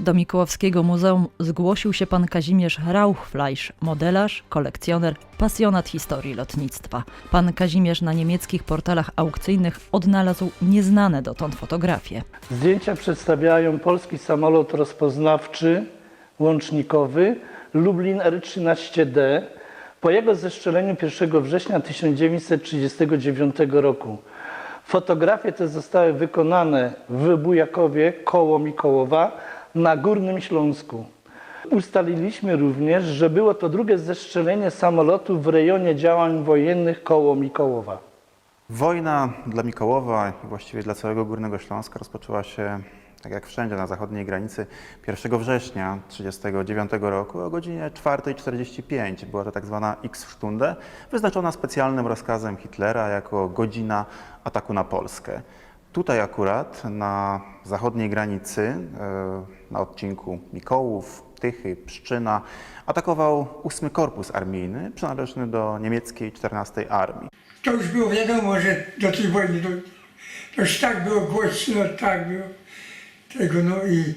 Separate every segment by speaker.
Speaker 1: Do Mikołowskiego Muzeum zgłosił się pan Kazimierz Rauchfleisch, modelarz, kolekcjoner, pasjonat historii lotnictwa. Pan Kazimierz na niemieckich portalach aukcyjnych odnalazł nieznane dotąd fotografie.
Speaker 2: Zdjęcia przedstawiają polski samolot rozpoznawczy łącznikowy Lublin R13D po jego zestrzeleniu 1 września 1939 roku. Fotografie te zostały wykonane w Bujakowie koło Mikołowa na Górnym Śląsku. Ustaliliśmy również, że było to drugie zestrzelenie samolotu w rejonie działań wojennych koło Mikołowa.
Speaker 3: Wojna dla Mikołowa i właściwie dla całego Górnego Śląska rozpoczęła się, tak jak wszędzie na zachodniej granicy, 1 września 1939 roku o godzinie 4.45. Była to tak zwana X-Stunde, wyznaczona specjalnym rozkazem Hitlera jako godzina ataku na Polskę. Tutaj akurat na zachodniej granicy, e, na odcinku Mikołów, Tychy, Pszczyna, atakował 8 Korpus Armijny, przynależny do niemieckiej 14 Armii.
Speaker 4: To już było wiadomo, że do tej wojny dojdzie. To już tak było głośno, tak było tego, no i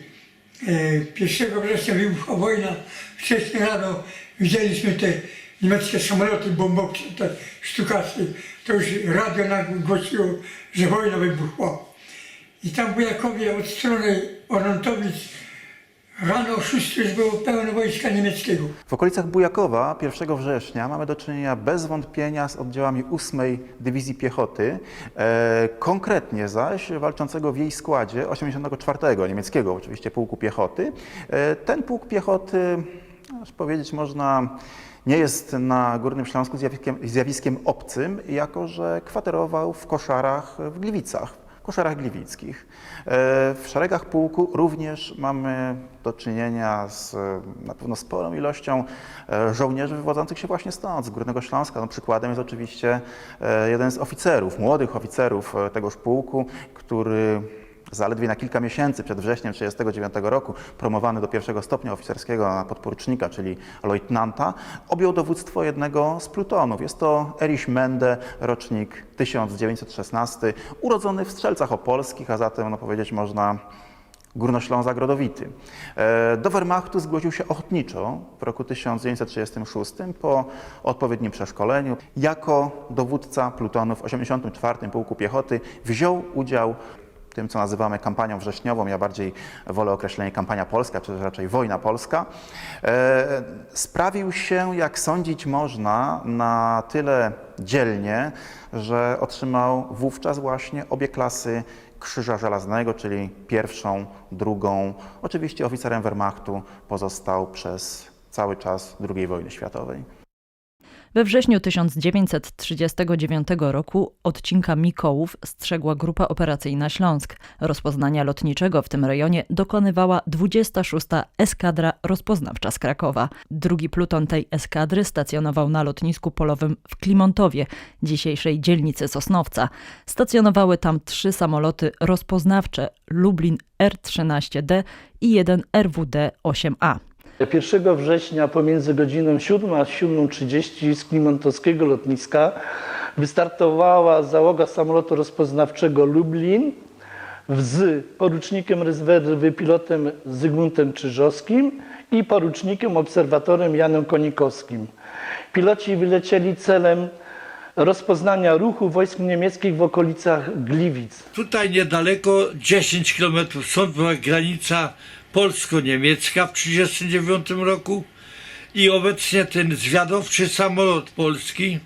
Speaker 4: 1 września wybuchła wojna, wcześniej rano widzieliśmy te niemieckie samoloty bombowce, te sztukasy, to już radio nam głosiło, że wojna wybuchła. I tam w Bujakowie od strony Orontowic rano o 6 już było pełno wojska niemieckiego.
Speaker 3: W okolicach Bujakowa 1 września mamy do czynienia bez wątpienia z oddziałami 8 Dywizji Piechoty, e, konkretnie zaś walczącego w jej składzie 84 niemieckiego oczywiście pułku piechoty. E, ten pułk piechoty, aż powiedzieć można, nie jest na Górnym Śląsku zjawiskiem, zjawiskiem obcym, jako że kwaterował w koszarach w Gliwicach koszarach gliwickich. E, W szeregach pułku również mamy do czynienia z e, na pewno sporą ilością e, żołnierzy wywodzących się właśnie stąd, z Górnego Śląska. No, przykładem jest oczywiście jeden z oficerów, młodych oficerów tegoż pułku, który zaledwie na kilka miesięcy przed wrześniem 1939 roku, promowany do pierwszego stopnia oficerskiego na podporucznika, czyli leutnanta, objął dowództwo jednego z plutonów. Jest to Erich Mende, rocznik 1916, urodzony w Strzelcach Opolskich, a zatem, no powiedzieć można, Górnoślązak rodowity. E, Do Wehrmachtu zgłosił się ochotniczo w roku 1936 po odpowiednim przeszkoleniu. Jako dowódca plutonu w 84. Pułku Piechoty wziął udział tym, co nazywamy kampanią wrześniową. Ja bardziej wolę określenie kampania polska, czy raczej wojna polska. E, Sprawił się, jak sądzić można, na tyle dzielnie, że otrzymał wówczas właśnie obie klasy Krzyża Żelaznego, czyli pierwszą, drugą. Oczywiście oficerem Wehrmachtu pozostał przez cały czas II wojny światowej.
Speaker 1: We wrześniu 1939 roku odcinka Mikołów strzegła Grupa Operacyjna Śląsk. Rozpoznania lotniczego w tym rejonie dokonywała 26. Eskadra Rozpoznawcza z Krakowa. Drugi pluton tej eskadry stacjonował na lotnisku polowym w Klimontowie, dzisiejszej dzielnicy Sosnowca. Stacjonowały tam trzy samoloty rozpoznawcze Lublin R-13D i jeden RWD-8A.
Speaker 2: 1 września pomiędzy godziną 7 a 7.30 z Klimontowskiego lotniska wystartowała załoga samolotu rozpoznawczego Lublin z porucznikiem rezerwy pilotem Zygmuntem Czyżowskim i porucznikiem obserwatorem Janem Konikowskim. Piloci wylecieli celem rozpoznania ruchu wojsk niemieckich w okolicach Gliwic.
Speaker 5: Tutaj niedaleko, 10 km stąd była granica polsko-niemiecka w 1939 roku i obecnie ten zwiadowczy samolot polski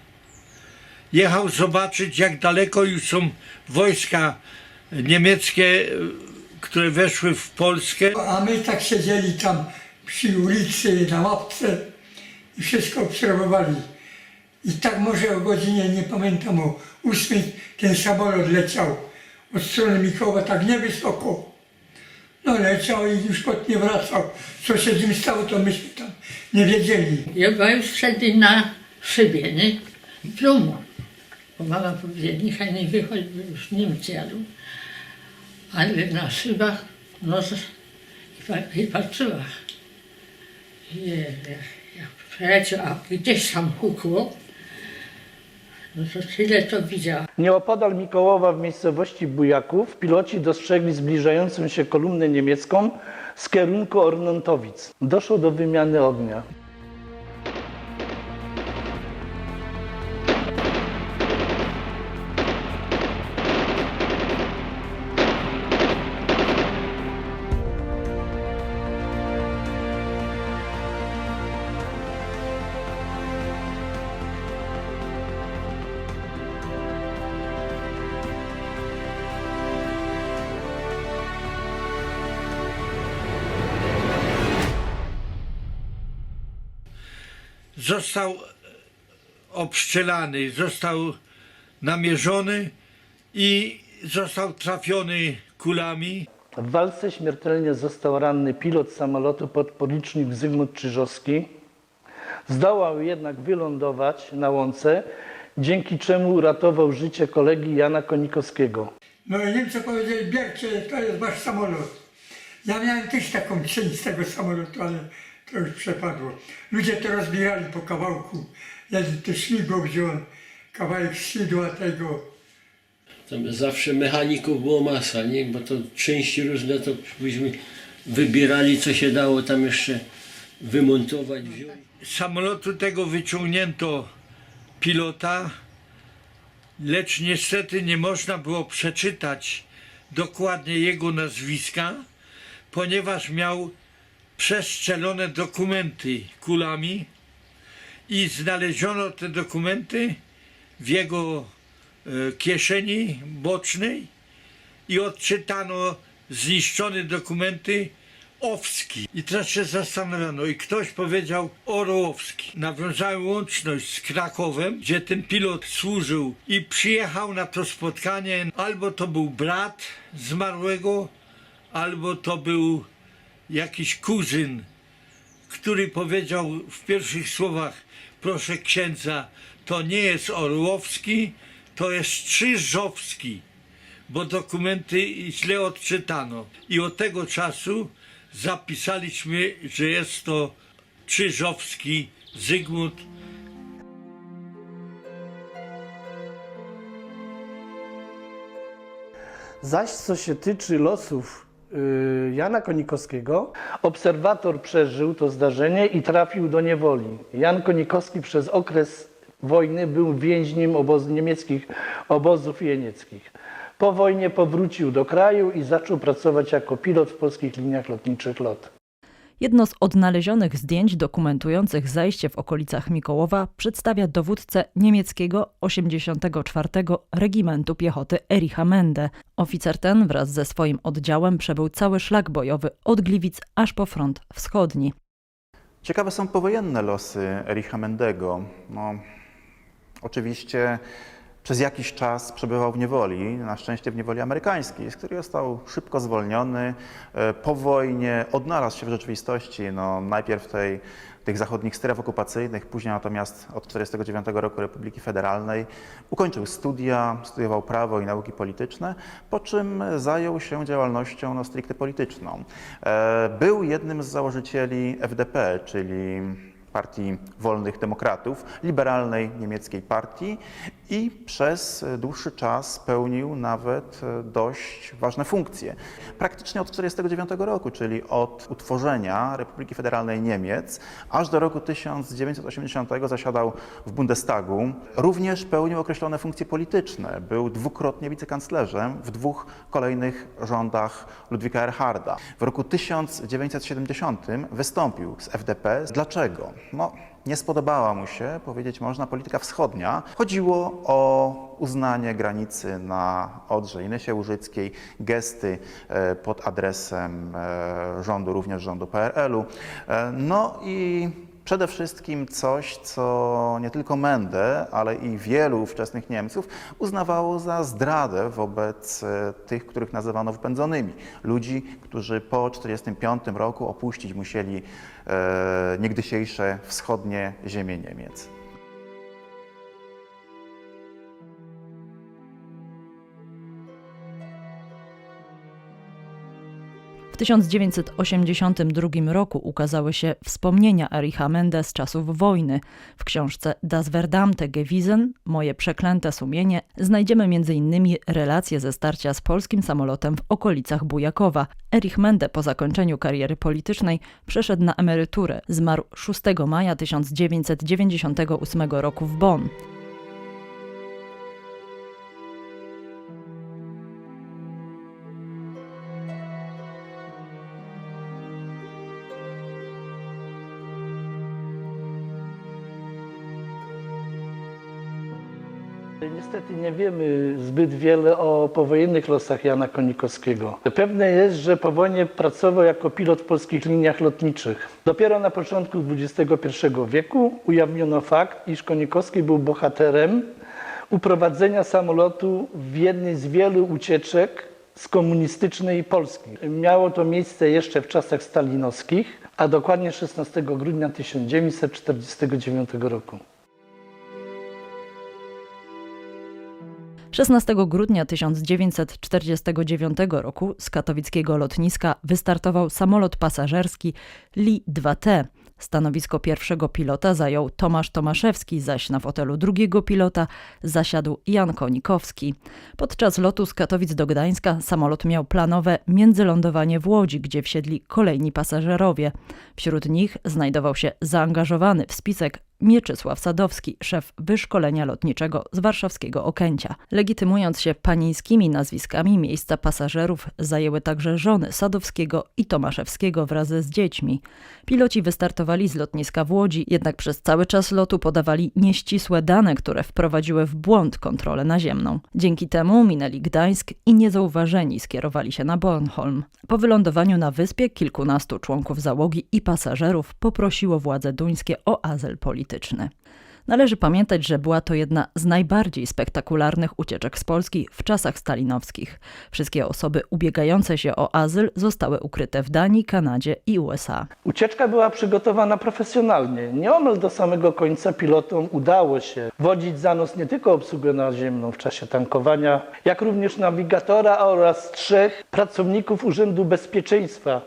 Speaker 5: jechał zobaczyć, jak daleko już są wojska niemieckie, e, które weszły w Polskę.
Speaker 4: A my tak siedzieli tam przy ulicy, na łapce i wszystko obserwowali. I tak może o godzinie, nie pamiętam, o ósmej ten samolot leciał od strony Mikoła, tak niewysoko. No leciał i już pot nie wracał. Co się z nim stało, to myśmy tam nie wiedzieli.
Speaker 6: Ja byłem wtedy na szybie, nie? Domu. Bo mama powiedziała, niechaj nie wychodzi, bo już Niemcy jadą. Ale na szybach, no z- i, pa- i patrzyła. Je, jak przeleciał, a gdzieś tam hukło. Tyle to widziałam.
Speaker 2: Nieopodal Mikołowa w miejscowości Bujaków piloci dostrzegli zbliżającą się kolumnę niemiecką z kierunku Ornontowic. Doszło do wymiany ognia.
Speaker 5: Został obszczelany, został namierzony i został trafiony kulami.
Speaker 2: W walce śmiertelnie został ranny pilot samolotu podporucznik Zygmunt Czyżowski. Zdołał jednak wylądować na łące, dzięki czemu uratował życie kolegi Jana Konikowskiego.
Speaker 4: No i Niemcy powiedzieli, bierzcie, to jest wasz samolot. Ja miałem też taką część z tego samolotu, ale to już przepadło. Ludzie to rozbierali po kawałku. Ja to śmigło wziąłem, kawałek skrzydła tego.
Speaker 7: Tam zawsze mechaników było masa, nie? Bo to części różne to byśmy wybierali, co się dało tam jeszcze wymontować, wziąć.
Speaker 5: Samolotu tego wyciągnięto pilota, lecz niestety nie można było przeczytać dokładnie jego nazwiska, ponieważ miał przestrzelone dokumenty kulami i znaleziono te dokumenty w jego e, kieszeni bocznej i odczytano zniszczone dokumenty Owski. I teraz się zastanawiano i ktoś powiedział Orłowski. Nawiązałem łączność z Krakowem, gdzie ten pilot służył i przyjechał na to spotkanie. Albo to był brat zmarłego, albo to był jakiś kuzyn, który powiedział w pierwszych słowach proszę księdza, to nie jest Orłowski, to jest Czyżowski bo dokumenty źle odczytano. I od tego czasu zapisaliśmy, że jest to Czyżowski Zygmunt
Speaker 2: Zaś co się tyczy losów Jana Konikowskiego, obserwator przeżył to zdarzenie i trafił do niewoli. Jan Konikowski przez okres wojny był więźniem oboz, niemieckich obozów jenieckich. Po wojnie powrócił do kraju i zaczął pracować jako pilot w polskich liniach lotniczych LOT.
Speaker 1: Jedno z odnalezionych zdjęć dokumentujących zajście w okolicach Mikołowa przedstawia dowódcę niemieckiego 84. Regimentu Piechoty Ericha Mende. Oficer ten wraz ze swoim oddziałem przebył cały szlak bojowy od Gliwic aż po front wschodni.
Speaker 3: Ciekawe są powojenne losy Ericha Mendego. No, oczywiście przez jakiś czas przebywał w niewoli, na szczęście w niewoli amerykańskiej, z której został szybko zwolniony. E, Po wojnie odnalazł się w rzeczywistości, no, najpierw tej, tych zachodnich stref okupacyjnych, później natomiast od 1949 roku Republiki Federalnej. Ukończył studia, studiował prawo i nauki polityczne, po czym zajął się działalnością no, stricte polityczną. E, Był jednym z założycieli FDP, czyli Partii Wolnych Demokratów, liberalnej niemieckiej partii i przez dłuższy czas pełnił nawet dość ważne funkcje. Praktycznie od 1949 roku, czyli od utworzenia Republiki Federalnej Niemiec, aż do roku 1980 zasiadał w Bundestagu. Również pełnił określone funkcje polityczne. Był dwukrotnie wicekanclerzem w dwóch kolejnych rządach Ludwika Erharda. W roku 1970 wystąpił z FDP. Dlaczego? No, nie spodobała mu się, powiedzieć można, polityka wschodnia. Chodziło o uznanie granicy na Odrze i Łużyckiej, gesty e, pod adresem e, rządu, również rządu PRL-u. E, No i przede wszystkim coś, co nie tylko Mendę, ale i wielu ówczesnych Niemców uznawało za zdradę wobec e, tych, których nazywano wypędzonymi. Ludzi, którzy po 1945 roku opuścić musieli e, niegdysiejsze wschodnie ziemie Niemiec.
Speaker 1: W W 1982 roku ukazały się wspomnienia Ericha Mende z czasów wojny. W książce Das verdammte Gewissen, Moje przeklęte sumienie, znajdziemy m.in. relacje ze starcia z polskim samolotem w okolicach Bujakowa. Erich Mende po zakończeniu kariery politycznej przeszedł na emeryturę. Zmarł 6 maja 1998 roku w Bonn.
Speaker 2: Niestety nie wiemy zbyt wiele o powojennych losach Jana Konikowskiego. Pewne jest, że po wojnie pracował jako pilot w polskich liniach lotniczych. Dopiero na początku XXI wieku ujawniono fakt, iż Konikowski był bohaterem uprowadzenia samolotu w jednej z wielu ucieczek z komunistycznej Polski. Miało to miejsce jeszcze w czasach stalinowskich, a dokładnie 16 grudnia 1949 roku.
Speaker 1: 16 grudnia 1949 roku z katowickiego lotniska wystartował samolot pasażerski Li-2T. Stanowisko pierwszego pilota zajął Tomasz Tomaszewski, zaś na fotelu drugiego pilota zasiadł Jan Konikowski. Podczas lotu z Katowic do Gdańska samolot miał planowe międzylądowanie w Łodzi, gdzie wsiedli kolejni pasażerowie. Wśród nich znajdował się zaangażowany w spisek Mieczysław Sadowski, szef wyszkolenia lotniczego z warszawskiego Okęcia. Legitymując się panieńskimi nazwiskami, miejsca pasażerów zajęły także żony Sadowskiego i Tomaszewskiego wraz z dziećmi. Piloci wystartowali z lotniska w Łodzi, jednak przez cały czas lotu podawali nieścisłe dane, które wprowadziły w błąd kontrolę naziemną. Dzięki temu minęli Gdańsk i niezauważeni skierowali się na Bornholm. Po wylądowaniu na wyspie kilkunastu członków załogi i pasażerów poprosiło władze duńskie o azyl polityczny. Należy pamiętać, że była to jedna z najbardziej spektakularnych ucieczek z Polski w czasach stalinowskich. Wszystkie osoby ubiegające się o azyl zostały ukryte w Danii, Kanadzie i USA.
Speaker 2: Ucieczka była przygotowana profesjonalnie. Nieomal do samego końca pilotom udało się wodzić za nos nie tylko obsługę naziemną w czasie tankowania, jak również nawigatora oraz trzech pracowników Urzędu Bezpieczeństwa,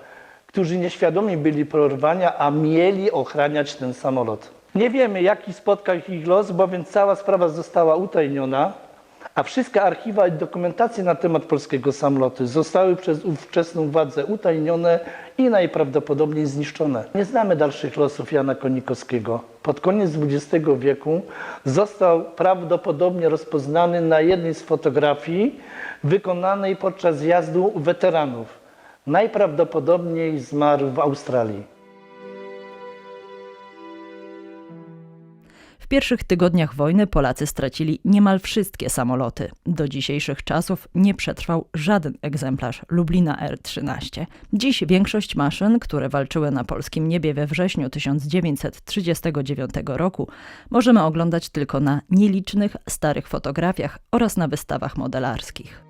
Speaker 2: którzy nieświadomi byli porwania, a mieli ochraniać ten samolot. Nie wiemy, jaki spotkał ich los, bowiem cała sprawa została utajniona, a wszystkie archiwa i dokumentacje na temat polskiego samolotu zostały przez ówczesną władzę utajnione i najprawdopodobniej zniszczone. Nie znamy dalszych losów Jana Konikowskiego. Pod koniec XX wieku został prawdopodobnie rozpoznany na jednej z fotografii wykonanej podczas zjazdu weteranów. Najprawdopodobniej zmarł w Australii.
Speaker 1: Pierwszych tygodniach wojny Polacy stracili niemal wszystkie samoloty. Do dzisiejszych czasów nie przetrwał żaden egzemplarz Lublina R-13. Dziś większość maszyn, które walczyły na polskim niebie we wrześniu 1939 roku, możemy oglądać tylko na nielicznych starych fotografiach oraz na wystawach modelarskich.